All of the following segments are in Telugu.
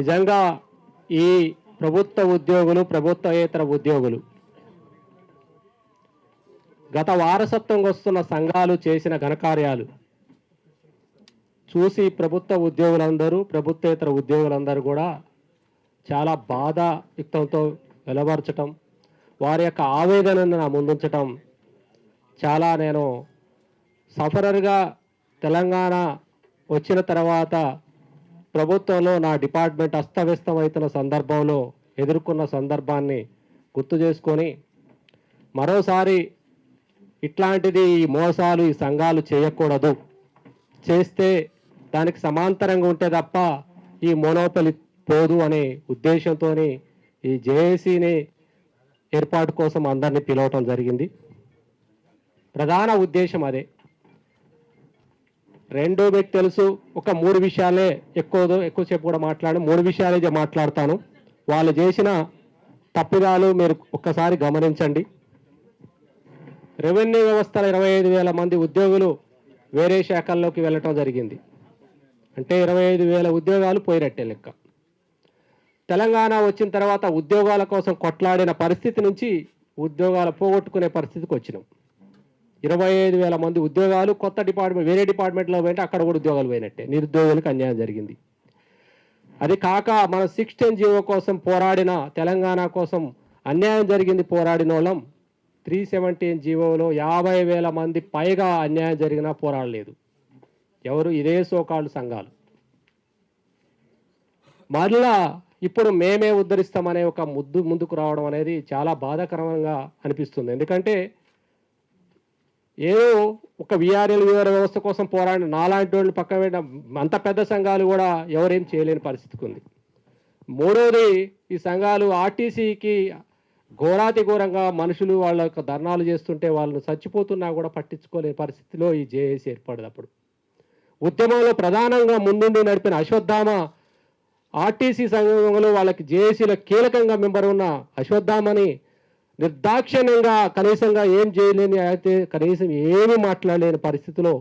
నిజంగా ఈ ప్రభుత్వ ఉద్యోగులు ప్రభుత్వేతర ఉద్యోగులు గత వారసత్వంగా వస్తున్న సంఘాలు చేసిన ఘనకార్యాలు చూసి ప్రభుత్వ ఉద్యోగులందరూ ప్రభుత్వేతర ఉద్యోగులందరూ కూడా చాలా బాధాయుక్తంతో వెలవరచటం వారి యొక్క ఆవేదనను నా ముందుంచటం చాలా నేను సఫరర్గా తెలంగాణ వచ్చిన తర్వాత ప్రభుత్వంలో నా డిపార్ట్మెంట్ అస్తవ్యస్తమవుతున్న సందర్భంలో ఎదుర్కొన్న సందర్భాన్ని గుర్తు చేసుకొని మరోసారి ఇట్లాంటిది ఈ మోసాలు ఈ సంఘాలు చేయకూడదు. చేస్తే దానికి సమాంతరంగా ఉంటే తప్ప ఈ మోనోపలి పోదు అనే ఉద్దేశంతో ఈ జేఏసీని ఏర్పాటు కోసం అందరినీ పిలవటం జరిగింది. ప్రధాన ఉద్దేశం అదే. రెండో మీకు తెలుసు. ఒక మూడు విషయాలే ఎక్కువ ఎక్కువసేపు కూడా మాట్లాడి మూడు విషయాలే మాట్లాడతాను. వాళ్ళు చేసిన తప్పిదాలు మీరు ఒక్కసారి గమనించండి. రెవెన్యూ వ్యవస్థల ఇరవై ఐదు వేల మంది ఉద్యోగులు వేరే శాఖల్లోకి వెళ్ళటం జరిగింది. అంటే ఇరవై ఐదు వేల ఉద్యోగాలు పోయినట్టే లెక్క. తెలంగాణ వచ్చిన తర్వాత ఉద్యోగాల కోసం కొట్లాడిన పరిస్థితి నుంచి ఉద్యోగాలు పోగొట్టుకునే పరిస్థితికి వచ్చినాం. ఇరవై ఐదు వేల మంది ఉద్యోగాలు కొత్త డిపార్ట్మెంట్ వేరే డిపార్ట్మెంట్లో పోయింటే అక్కడ కూడా ఉద్యోగాలు పోయినట్టే. నిరుద్యోగులకు అన్యాయం జరిగింది. అది కాక మన సిక్స్టీన్ జీవో కోసం పోరాడిన తెలంగాణ కోసం అన్యాయం జరిగింది పోరాడిన వాళ్ళం. త్రీ సెవెంటీన్ జీవోలో యాభై వేల మంది పైగా అన్యాయం జరిగినా పోరాడలేదు. ఎవరు? ఇదే సోకాళ్ళు సంఘాలు. మరలా ఇప్పుడు మేమే ఉద్ధరిస్తామనే ఒక ముద్దు ముందుకు రావడం అనేది చాలా బాధాకరంగా అనిపిస్తుంది. ఎందుకంటే ఏదో ఒక విఆర్ఎల్ వివర వ్యవస్థ కోసం పోరాడిన నాలాంటి వాళ్ళు పక్క అంత పెద్ద సంఘాలు కూడా ఎవరేం చేయలేని పరిస్థితికి ఉంది. మూడోది ఈ సంఘాలు ఆర్టీసీకి ఘోరాతి ఘోరంగా మనుషులు వాళ్ళ యొక్క ధర్నాలు చేస్తుంటే వాళ్ళని చచ్చిపోతున్నా కూడా పట్టించుకోలేని పరిస్థితిలో ఈ జేఏసీ ఏర్పడదప్పుడు ఉద్యమంలో ప్రధానంగా ముందుండి నడిపిన అశ్వత్థామ ఆర్టీసీ సంఘంలో వాళ్ళకి జేఏసీలో కీలకంగా మెంబర్ ఉన్న అశ్వత్థామని నిర్దాక్షిణ్యంగా కనీసంగా ఏం చేయలేని అయితే కనీసం ఏమీ మాట్లాడలేని పరిస్థితిలో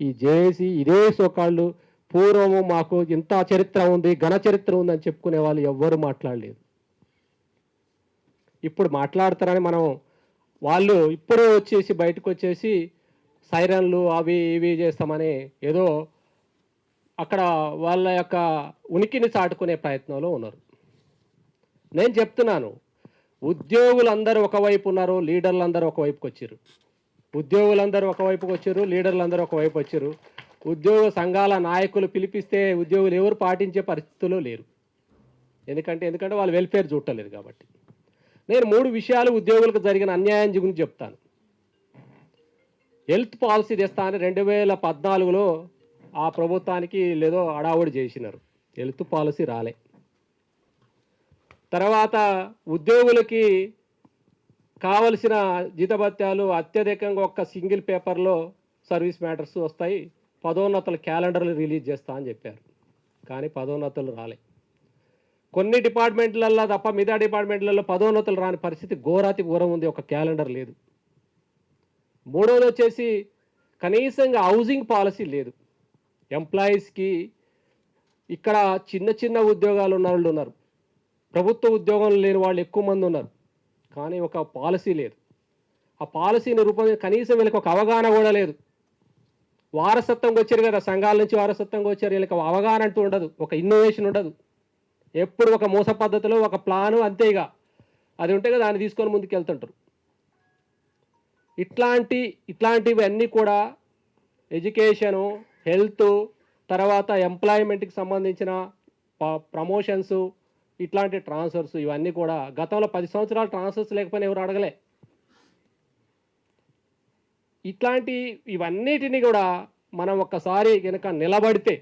ఈ జేఏసీ ఇదే సోకాళ్ళు పూర్వము మాకు ఇంత చరిత్ర ఉంది ఘన చరిత్ర ఉందని చెప్పుకునే వాళ్ళు ఎవ్వరు మాట్లాడలేదు. ఇప్పుడు మాట్లాడతారని మనం వాళ్ళు ఇప్పుడే వచ్చేసి బయటకు వచ్చేసి సైరన్లు అవి ఇవి చేస్తామని ఏదో అక్కడ వాళ్ళ యొక్క ఉనికిని చాటుకునే ప్రయత్నంలో ఉన్నారు. నేను చెప్తున్నాను ఉద్యోగులందరూ ఒకవైపు ఉన్నారు లీడర్లందరూ ఒకవైపుకి వచ్చారు ఉద్యోగులందరూ ఒకవైపుకి వచ్చారు లీడర్లందరూ ఒకవైపు వచ్చారు ఉద్యోగ సంఘాల నాయకులు పిలిపిస్తే ఉద్యోగులు ఎవరు పాటించే పరిస్థితుల్లో లేరు. ఎందుకంటే ఎందుకంటే వాళ్ళు వెల్ఫేర్ చూడలేదు కాబట్టి. నేను మూడు విషయాలు ఉద్యోగులకు జరిగిన అన్యాయం గురించి చెప్తాను. హెల్త్ పాలసీ తెస్తానని రెండు వేల పద్నాలుగులో ఆ ప్రభుత్వానికి లేదో అడావుడి చేసినారు. హెల్త్ పాలసీ రాలే. తర్వాత ఉద్యోగులకి కావలసిన జీతభత్యాలు అత్యధికంగా ఒక్క సింగిల్ పేపర్లో సర్వీస్ మ్యాటర్స్ వస్తాయి. పదోన్నతుల క్యాలెండర్లు రిలీజ్ చేస్తా అని చెప్పారు. కానీ పదోన్నతులు రాలే. కొన్ని డిపార్ట్మెంట్లలో తప్ప మిగతా డిపార్ట్మెంట్లలో పదోన్నతులు రాని పరిస్థితి ఘోరాతి ఘోరం ఉంది. ఒక క్యాలెండర్ లేదు. మూడోది వచ్చేసి కనీసంగా హౌసింగ్ పాలసీ లేదు. ఎంప్లాయీస్కి ఇక్కడ చిన్న చిన్న ఉద్యోగాలు ఉన్న వాళ్ళు ఉన్నారు. ప్రభుత్వ ఉద్యోగం లేని వాళ్ళు ఎక్కువ మంది ఉన్నారు. కానీ ఒక పాలసీ లేదు. ఆ పాలసీని రూపొంది కనీసం వీళ్ళకి ఒక అవగాహన కూడా లేదు. వారసత్వంగా వచ్చారు కదా సంఘాల నుంచి వారసత్వంగా వచ్చారు. వీళ్ళకి ఒక అవగాహన అంటూ ఉండదు. ఒక ఇన్నోవేషన్ ఉండదు. ఎప్పుడు ఒక మోస పద్ధతిలో ఒక ప్లాను అంతేగా అది ఉంటే కదా దాన్ని తీసుకొని ముందుకు వెళ్తుంటారు. ఇట్లాంటి ఇట్లాంటివి అన్నీ కూడా ఎడ్యుకేషను హెల్త్ తర్వాత ఎంప్లాయ్మెంట్కి సంబంధించిన ప్రమోషన్స్ ఇట్లాంటి ట్రాన్స్ఫర్స్ ఇవన్నీ కూడా గతంలో పది సంవత్సరాలు ట్రాన్స్ఫర్స్ లేకపోయినా ఎవరు అడగలే. ఇట్లాంటి ఇవన్నిటిని కూడా మనం ఒక్కసారి కనుక నిలబడితే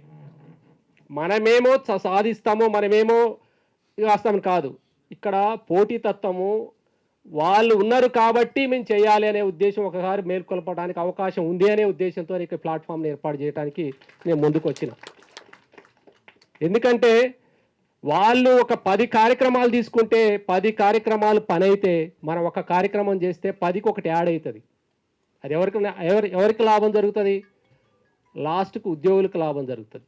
మనమేమో సాధిస్తామో మనమేమో రాస్తామని కాదు. ఇక్కడ పోటీతత్వము వాళ్ళు ఉన్నారు కాబట్టి మేము చేయాలి అనే ఉద్దేశం ఒకసారి మేల్కొల్పడానికి అవకాశం ఉంది అనే ఉద్దేశంతో ఇక ప్లాట్ఫామ్ని ఏర్పాటు చేయడానికి నేను ముందుకు వచ్చిన ఎందుకంటే వాళ్ళు ఒక పది కార్యక్రమాలు తీసుకుంటే పది కార్యక్రమాలు పని అయితే మనం ఒక కార్యక్రమం చేస్తే పదికి ఒకటి యాడ్ అవుతుంది. అది ఎవరికి ఎవరి ఎవరికి లాభం జరుగుతుంది? లాస్ట్కు ఉద్యోగులకు లాభం జరుగుతుంది.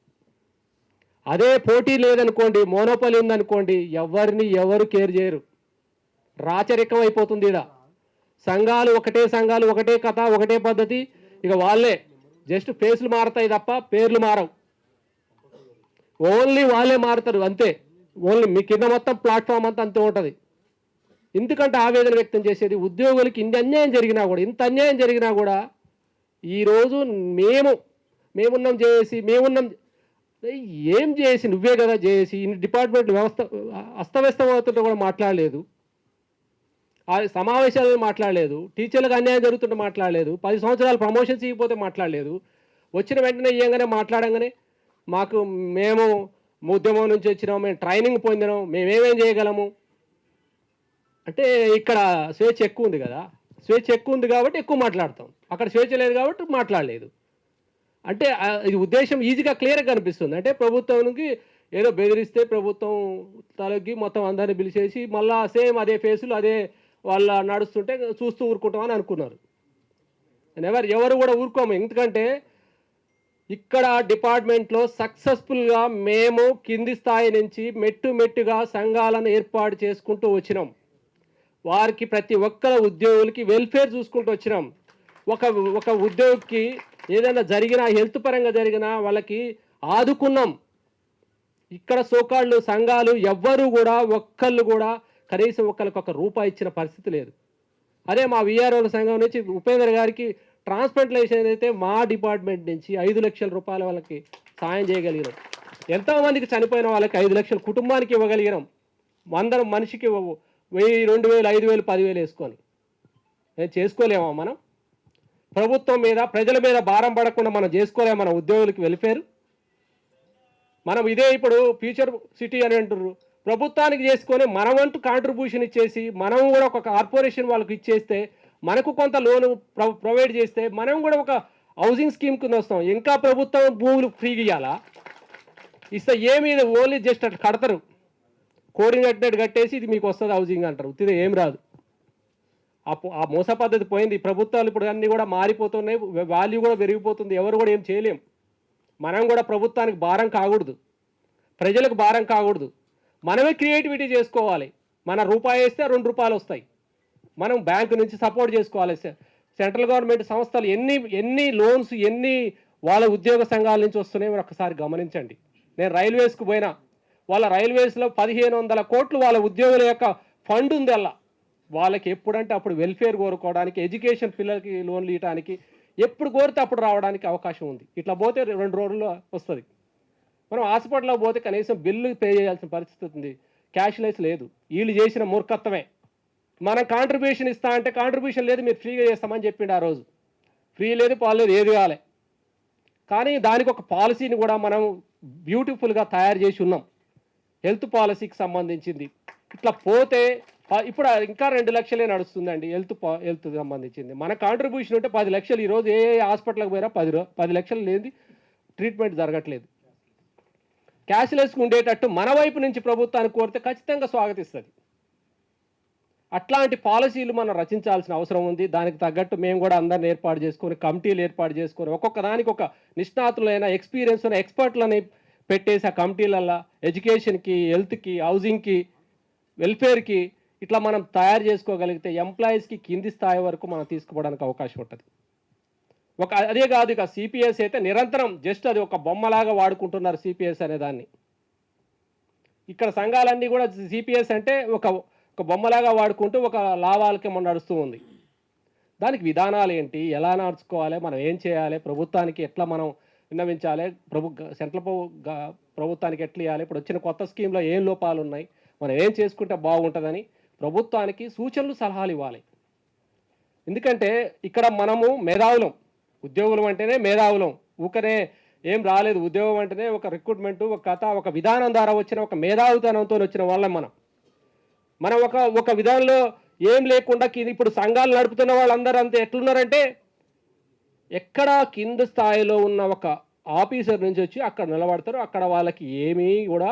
అదే పోటీ లేదనుకోండి మోనోపలి ఉందనుకోండి ఎవరిని ఎవరు కేర్ చేయరు. రాచరికం అయిపోతుంది ఈడ. సంఘాలు ఒకటే సంఘాలు ఒకటే కథ ఒకటే పద్ధతి ఇక వాళ్ళే. జస్ట్ ఫేస్లు మారుతాయి తప్ప పేర్లు మారవు. ఓన్లీ వాళ్ళే మారుతారు అంతే. ఓన్లీ మీ కింద మొత్తం ప్లాట్ఫామ్ అంతా అంతే ఉంటుంది. ఎందుకంటే ఆవేదన వ్యక్తం చేసేది ఉద్యోగులకి ఇన్ని అన్యాయం జరిగినా కూడా ఇంత అన్యాయం జరిగినా కూడా ఈరోజు మేము మేమున్నాం చేసి మేమున్నాం ఏం చేసి నువ్వే కదా చేసి ఇన్ని డిపార్ట్మెంట్ వ్యవస్థ అస్తవ్యస్తం అవుతుంటే కూడా మాట్లాడలేదు. ఆ సమావేశాలను మాట్లాడలేదు టీచర్లకు అన్యాయం జరుగుతుంటే మాట్లాడలేదు పది సంవత్సరాలు ప్రమోషన్స్ ఇవ్వకపోతే మాట్లాడలేదు వచ్చిన వెంటనే ఇవ్వగానే మాట్లాడంగానే మాకు మేము ఉద్యమం నుంచి వచ్చినాం మేము ట్రైనింగ్ పొందినాం మేమేమేం చేయగలము? అంటే ఇక్కడ స్వేచ్ఛ ఎక్కువ ఉంది కదా. స్వేచ్ఛ ఎక్కువ ఉంది కాబట్టి ఎక్కువ మాట్లాడతాం. అక్కడ స్వేచ్ఛ లేదు కాబట్టి మాట్లాడలేదు. అంటే ఇది ఉద్దేశం ఈజీగా క్లియర్గా కనిపిస్తుంది. అంటే ప్రభుత్వానికి ఏదో బెదిరిస్తే ప్రభుత్వం తలకి మొత్తం అందరిని పిలిచేసి మళ్ళా సేమ్ అదే ఫేసులు అదే వాళ్ళ నడుస్తుంటే చూస్తూ ఊరుకుంటామని అనుకున్నారు. ఎవరు ఎవరు కూడా ఊరుకోము. ఎందుకంటే ఇక్కడ డిపార్ట్మెంట్లో సక్సెస్ఫుల్గా మేము కింది స్థాయి నుంచి మెట్టు మెట్టుగా సంఘాలను ఏర్పాటు చేసుకుంటూ వచ్చినాం. వారికి ప్రతి ఒక్కర ఉద్యోగులకి వెల్ఫేర్ చూసుకుంటూ వచ్చినాం. ఒక ఒక ఉద్యోగికి ఏదైనా జరిగినా హెల్త్ పరంగా జరిగినా వాళ్ళకి ఆదుకున్నాం. ఇక్కడ సోకాళ్ళు సంఘాలు ఎవ్వరూ కూడా ఒక్కళ్ళు కూడా కనీసం ఒక్కరికి ఒక రూపాయి ఇచ్చిన పరిస్థితి లేదు. అదే మా విఆర్ఓల సంఘం నుంచి ఉపేంద్ర గారికి ట్రాన్స్ప్లాంటేషన్ అయితే మా డిపార్ట్మెంట్ నుంచి ఐదు లక్షల రూపాయల వాళ్ళకి సాయం చేయగలిగినాం. ఎంతోమందికి చనిపోయిన వాళ్ళకి ఐదు లక్షల కుటుంబానికి ఇవ్వగలిగినాం. అందరం మనిషికి వెయ్యి రెండు వేలు ఐదు వేలు పదివేలు వేసుకొని. చేసుకోలేమా మనం? ప్రభుత్వం మీద ప్రజల మీద భారం పడకుండా మనం చేసుకోలేము మన ఉద్యోగులకి వెల్ఫేర్? మనం ఇదే ఇప్పుడు ఫ్యూచర్ సిటీ అని అంటున్నారు ప్రభుత్వానికి చేసుకొని మనమంటూ కాంట్రిబ్యూషన్ ఇచ్చేసి మనం కూడా ఒక కార్పొరేషన్ వాళ్ళకి ఇచ్చేస్తే మనకు కొంత లోను ప్రొ- ప్రొవైడ్ చేస్తే మనం కూడా ఒక హౌసింగ్ స్కీమ్ కింద వస్తాం. ఇంకా ప్రభుత్వం భూములు ఫ్రీగా ఇవ్వాలా ఇస్తే ఏమి ఓన్లీ జస్ట్ అట్లా కడతారు. కోడింగ్ కట్టినట్టు కట్టేసి ఇది మీకు వస్తుంది హౌసింగ్ అంటారు. ఇది ఏం రాదు. ఆ ఆ మోస పద్ధతి పోయింది. ప్రభుత్వాలు ఇప్పుడు అన్నీ కూడా మారిపోతున్నాయి. వాల్యూ కూడా పెరిగిపోతుంది. ఎవరు కూడా ఏం చేయలేం. మనం కూడా ప్రభుత్వానికి భారం కాకూడదు. ప్రజలకు భారం కాకూడదు. మనమే క్రియేటివిటీ చేసుకోవాలి. మన రూపాయి వేస్తే రెండు రూపాయలు వస్తాయి. మనం బ్యాంకు నుంచి సపోర్ట్ చేసుకోవాలి. సెంట్రల్ గవర్నమెంట్ సంస్థలు ఎన్ని ఎన్ని లోన్స్ ఎన్ని వాళ్ళ ఉద్యోగ సంఘాల నుంచి వస్తున్నాయో మీరు ఒకసారి గమనించండి. నేను రైల్వేస్కు పోయినా వాళ్ళ రైల్వేస్లో పదిహేను వందల కోట్లు వాళ్ళ ఉద్యోగుల యొక్క ఫండ్ ఉంది అలా. వాళ్ళకి ఎప్పుడంటే అప్పుడు వెల్ఫేర్ కోరుకోవడానికి ఎడ్యుకేషన్ పిల్లలకి లోన్లు ఇవ్వడానికి ఎప్పుడు కోరితే అప్పుడు రావడానికి అవకాశం ఉంది. ఇట్లా పోతే రెండు రోజుల్లో వస్తుంది. మనం హాస్పిటల్లో పోతే కనీసం బిల్లు పే చేయాల్సిన పరిస్థితి ఉంది. క్యాష్లెస్ లేదు. వీళ్ళు చేసిన మూర్ఖత్వమే. మనం కాంట్రిబ్యూషన్ ఇస్తా అంటే కాంట్రిబ్యూషన్ లేదు మీరు ఫ్రీగా చేస్తామని చెప్పిండు ఆ రోజు. ఫ్రీ లేదు పాలు లేదు ఏది కాలే. కానీ దానికి ఒక పాలసీని కూడా మనం బ్యూటిఫుల్గా తయారు చేసి ఉన్నాం. హెల్త్ పాలసీకి సంబంధించింది. ఇట్లా పోతే ఇప్పుడు ఇంకా రెండు లక్షలే నడుస్తుందండి హెల్త్ పా- హెల్త్ సంబంధించింది. మన కాంట్రిబ్యూషన్ ఉంటే పది లక్షలు ఈరోజు ఏ హాస్పిటల్కి పోయినా పది రూ పది లక్షలు లేని ట్రీట్మెంట్ జరగట్లేదు. క్యాష్లెస్కి ఉండేటట్టు మన వైపు నుంచి ప్రభుత్వాన్ని కోరితే ఖచ్చితంగా స్వాగతిస్తుంది. అట్లాంటి పాలసీలు మనం రచించాల్సిన అవసరం ఉంది. దానికి తగ్గట్టు మేము కూడా అందరిని ఏర్పాటు చేసుకొని కమిటీలు ఏర్పాటు చేసుకొని ఒక్కొక్క దానికి ఒక నిష్ణాతులైన ఎక్స్పీరియన్స్ ఉన్న ఎక్స్పర్ట్లని పెట్టేసి ఆ కమిటీలల్లో ఎడ్యుకేషన్కి హెల్త్కి హౌసింగ్కి వెల్ఫేర్కి ఇట్లా మనం తయారు చేసుకోగలిగితే ఎంప్లాయీస్కి కింది స్థాయి వరకు మనం తీసుకోవడానికి అవకాశం ఉంటుంది. ఒక అదే కాదు ఇక సిపిఎస్ అయితే నిరంతరం జస్ట్ అది ఒక బొమ్మలాగా వాడుకుంటున్నారు సిపిఎస్ అనే దాన్ని. ఇక్కడ సంఘాలన్నీ కూడా సిపిఎస్ అంటే ఒక ఒక బొమ్మలాగా వాడుకుంటూ ఒక లాభాలకి మనం నడుస్తూ ఉంది. దానికి విధానాలు ఏంటి? ఎలా నడుచుకోవాలి? మనం ఏం చేయాలి? ప్రభుత్వానికి ఎట్లా మనం విన్నవించాలి? ప్రభు సెంట్రల్ ప్రభుత్వానికి ఎట్లా ఇవ్వాలి ఇప్పుడు వచ్చిన కొత్త స్కీమ్లో ఏం లోపాలు ఉన్నాయి? మనం ఏం చేసుకుంటే బాగుంటుందని ప్రభుత్వానికి సూచనలు సలహాలు ఇవ్వాలి. ఎందుకంటే ఇక్కడ మనము మేధావులం. ఉద్యోగులం అంటేనే మేధావులం. ఊకనే ఏం రాలేదు. ఉద్యోగం అంటేనే ఒక రిక్రూట్మెంట్ ఒక కథ ఒక విధానం ద్వారా వచ్చిన ఒక మేధావితనంతో వచ్చిన వాళ్ళం మనం. మనం ఒక ఒక విధానంలో ఏం లేకుండా ఇప్పుడు సంఘాలు నడుపుతున్న వాళ్ళందరూ అంతే. ఎట్లున్నారంటే ఎక్కడ కింద స్థాయిలో ఉన్న ఒక ఆఫీసర్ నుంచి వచ్చి అక్కడ నిలబడతారు. అక్కడ వాళ్ళకి ఏమీ కూడా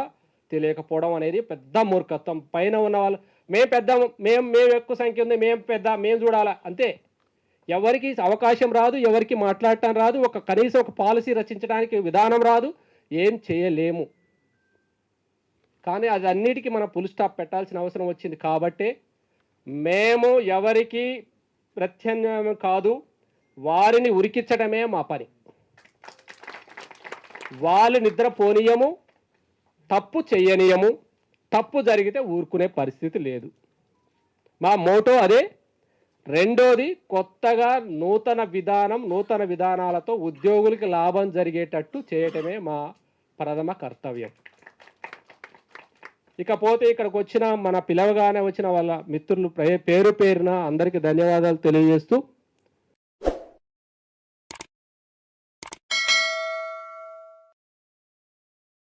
తెలియకపోవడం అనేది పెద్ద మూర్ఖత్వం. పైన ఉన్న వాళ్ళు మేము పెద్ద మేము మేము ఎక్కువ సంఖ్య ఉంది మేము పెద్ద మేము చూడాలా? అంతే. ఎవరికి అవకాశం రాదు ఎవరికి మాట్లాడటం రాదు ఒక కనీసం ఒక పాలసీ రచించడానికి విధానం రాదు ఏం చేయలేము. కానీ అది అన్నిటికీ మనం పుల్ స్టాప్ పెట్టాల్సిన అవసరం వచ్చింది. కాబట్టే మేము ఎవరికి ప్రత్యామ్నాయం కాదు వారిని ఉరికించడమే మా పని. వాళ్ళు నిద్రపోనీయము తప్పు చేయనీయము తప్పు జరిగితే ఊరుకునే పరిస్థితి లేదు. మా మోటో అదే. రెండోది కొత్తగా నూతన విధానం నూతన విధానాలతో ఉద్యోగులకి లాభం జరిగేటట్టు చేయటమే మా ప్రథమ కర్తవ్యం. ఇకపోతే ఇక్కడికి వచ్చిన మన పిలవగానే వచ్చిన వాళ్ళ మిత్రులు పేరు పేరున అందరికీ ధన్యవాదాలు తెలియజేస్తూ